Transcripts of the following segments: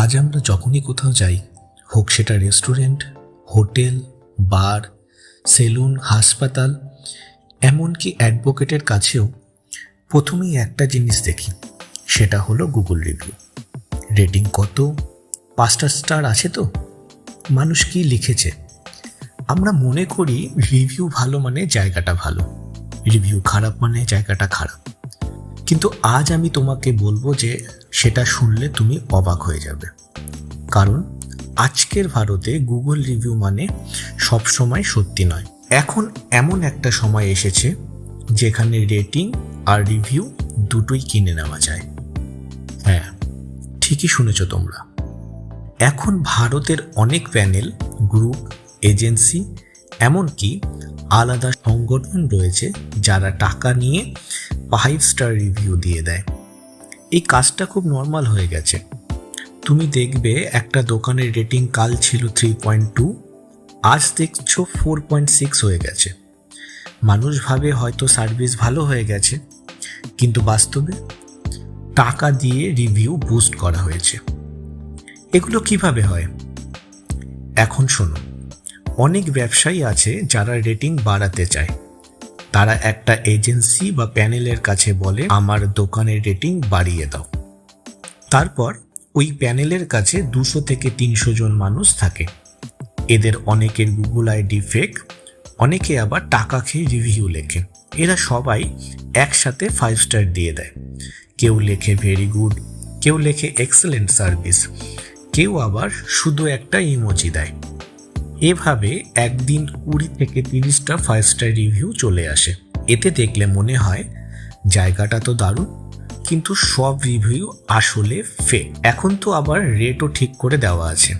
আজ আমরা যখনই কোথাও যাই, হোক সেটা রেস্টুরেন্ট, হোটেল, বার, সেলুন, হাসপাতাল, এমনকি অ্যাডভোকেটের কাছেও প্রথমেই একটা জিনিস দেখি, সেটা হলো গুগল রিভিউ। রেটিং কত? পাঁচটা স্টার আছে তো? মানুষ কি লিখেছে? আমরা মনে করি রিভিউ ভালো মানে জায়গাটা ভালো। রিভিউ খারাপ মানে জায়গাটা খারাপ। কিন্তু আজ আমি তোমাকে বলব যে সেটা শুনলে তুমি অবাক হয়ে যাবে। কারণ আজকের ভারতে গুগল রিভিউ মানে সব সময় সত্যি নয়। এখন এমন একটা সময় এসেছে যেখানে রেটিং আর রিভিউ দুটোই কিনে নেওয়া যায়। হ্যাঁ ঠিকই শুনেছ তোমরা। এখন ভারতের অনেক প্যানেল, গ্রুপ, এজেন্সি, এমনকি আলাদা সংগঠন রয়েছে যারা টাকা নিয়ে ফাইভ স্টার রিভিউ দিয়ে দেয়। এই কাজটা খুব নর্মাল হয়ে গেছে। তুমি দেখবে একটা দোকানের রেটিং কাল ছিল থ্রি পয়েন্ট টু আজ দেখছ ফোর পয়েন্ট সিক্স হয়ে গেছে। মানুষ ভাবে হয়তো সার্ভিস ভালো হয়ে গেছে, কিন্তু বাস্তবে টাকা দিয়ে রিভিউ বুস্ট করা হয়েছে। এগুলো কীভাবে হয়? এখন শোনো, অনেক ব্যবসায়ী আছে যারা রেটিং বাড়াতে চায়। তারা একটা এজেন্সি বা প্যানেলের কাছে বলে, আমার দোকানের রেটিং বাড়িয়ে দাও। তারপর ওই প্যানেলের কাছে দুশো থেকে তিনশো জন মানুষ থাকে। এদের অনেকের গুগল আইডি ফেক, অনেকে আবার টাকা খেয়ে রিভিউ লেখে। এরা সবাই একসাথে ফাইভ স্টার দিয়ে দেয়। কেউ লেখে ভেরি গুড কেউ লেখে এক্সেলেন্ট সার্ভিস কেউ আবার শুধু একটা ইমোজি দেয়। এভাবে একদিন কুড়ি থেকে তিরিশটা ফাইভ স্টার রিভিউ চলে আসে। এতে দেখলে মনে হয়, জায়গাটা তো দারুণ, কিন্তু সব রিভিউ আসলে ফেক এখন তো আবার রেটও ঠিক করে দেওয়া আছে।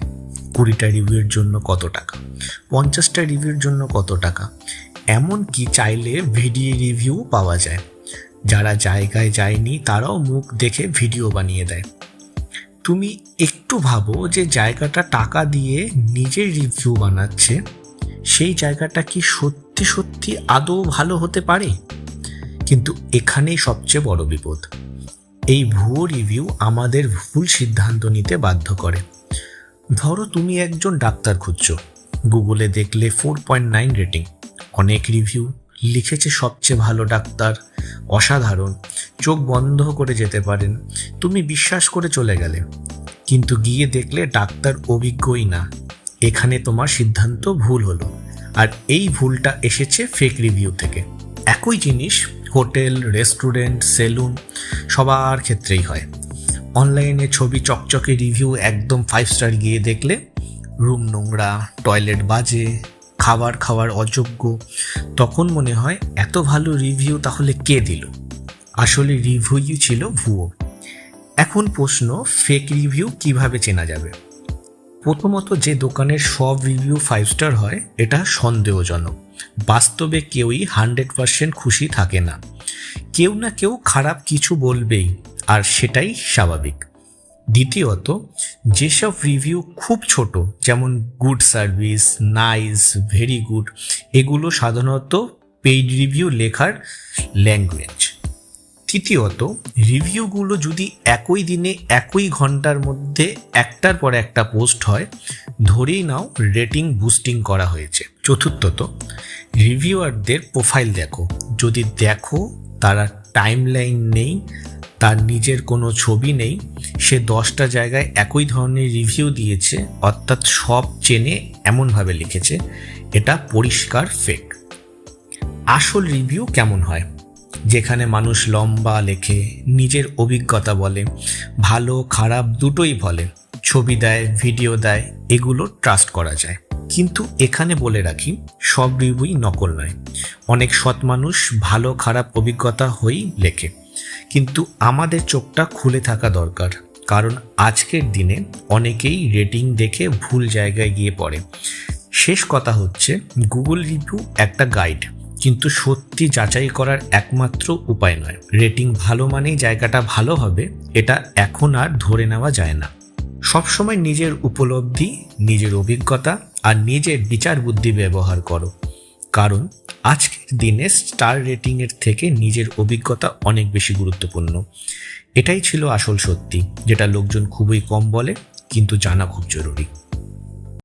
কুড়িটা রিভিউর জন্য কত টাকা? পঞ্চাশটা রিভিউর জন্য কত টাকা? এমন কি চাইলে ভিডিও রিভিউ পাওয়া যায়। যারা জায়গায় যায়নি, তারাও মুখ দেখে ভিডিও বানিয়ে দেয়। তুমি একটু ভাবো যে জায়গাটা টাকা দিয়ে নিজের রিভিউ বানাচ্ছে, সেই জায়গাটা কি সত্যি সত্যি আদৌ ভালো হতে পারে? কিন্তু এখানেই সবচেয়ে বড় বিপদ। এই ভুয়ো রিভিউ আমাদের ভুল সিদ্ধান্ত নিতে বাধ্য করে। ধরো তুমি একজন ডাক্তার খুঁজছো, গুগলে দেখলে ফোর পয়েন্ট নাইন রেটিং অনেক রিভিউ লিখেছে সবচেয়ে ভালো ডাক্তার, অসাধারণ। চোখ বন্ধ করে যেতে পারেন। তুমি বিশ্বাস করে চলে গেলে। কিন্তু গিয়ে দেখলে ডাক্তার অভিজ্ঞই না। এখানে তোমার সিদ্ধান্ত ভুল হলো। আর এই ভুলটা এসেছে ফেক রিভিউ থেকে। একই জিনিস হোটেল, রেস্টুরেন্ট, সেলুন সবার ক্ষেত্রেই হয়। অনলাইনে ছবি চকচকে রিভিউ একদম ফাইভ স্টার গিয়ে দেখলে রুম নোংরা টয়লেট বাজে, খাবার খাওয়ার অযোগ্য। তখন মনে হয় এত ভালো রিভিউ তাহলে কে দিল? আসলে রিভিউ ছিল ভুয়ো। এখন প্রশ্ন ফেক রিভিউ কীভাবে চেনা যাবে? প্রথমত যে দোকানের সব রিভিউ ফাইভ স্টার হয়, এটা সন্দেহজনক। বাস্তবে কেউই হান্ড্রেড পার্সেন্ট খুশি থাকে না। কেউ না কেউ খারাপ কিছু বলবেই, আর সেটাই স্বাভাবিক। দ্বিতীয়ত, যেসব রিভিউ খুব ছোট, যেমন good service nice very good এগুলো সাধারণত পেইড রিভিউ লেখার ল্যাঙ্গুয়েজ তৃতীয়ত, রিভিউগুলো যদি একই দিনে একই ঘণ্টার মধ্যে একটার পর একটা পোস্ট হয়, ধরেই নাও রেটিং বুস্টিং করা হয়েছে। চতুর্থত, রিভিউয়ারদের প্রোফাইল দেখো। যদি দেখো তারা টাইম লাইন নেই, তার নিজের কোনো ছবি নেই, সে দশটা জায়গায় একই ধরনের রিভিউ দিয়েছে, অর্থাৎ সব চেনে এমনভাবে লিখেছে, এটা পরিষ্কার ফেক আসল রিভিউ কেমন হয়? যেখানে মানুষ লম্বা লেখে, নিজের অভিজ্ঞতা বলে, ভালো, খারাপ দুটোই বলে। ছবি দেয়, ভিডিও দেয়, এগুলো ট্রাস্ট করা যায়। কিন্তু এখানে বলে রাখি সব রিভিউই নকল নয়। অনেক সৎ মানুষ ভালো, খারাপ অভিজ্ঞতা হয়েই লেখে। কিন্তু আমাদের চোখটা খুলে থাকা দরকার, কারণ আজকের দিনে অনেকেই রেটিং দেখে ভুল জায়গায় গিয়ে পড়ে। শেষ কথা হচ্ছে গুগল রিভিউ একটা গাইড কিন্তু সত্যি যাচাই করার একমাত্র উপায় নয়। রেটিং ভালো মানেই জায়গাটা ভালো হবে, এটা এখন আর ধরে নেওয়া যায় না। সবসময় নিজের উপলব্ধি, নিজের অভিজ্ঞতা আর নিজের বিচার বুদ্ধি ব্যবহার করো। কারণ আজকের দিনে স্টার রেটিংয়ের থেকে নিজের অভিজ্ঞতা অনেক বেশি গুরুত্বপূর্ণ। এটাই ছিল আসল সত্যি, যেটা লোকজন খুবই কম বলে, কিন্তু জানা খুব জরুরি।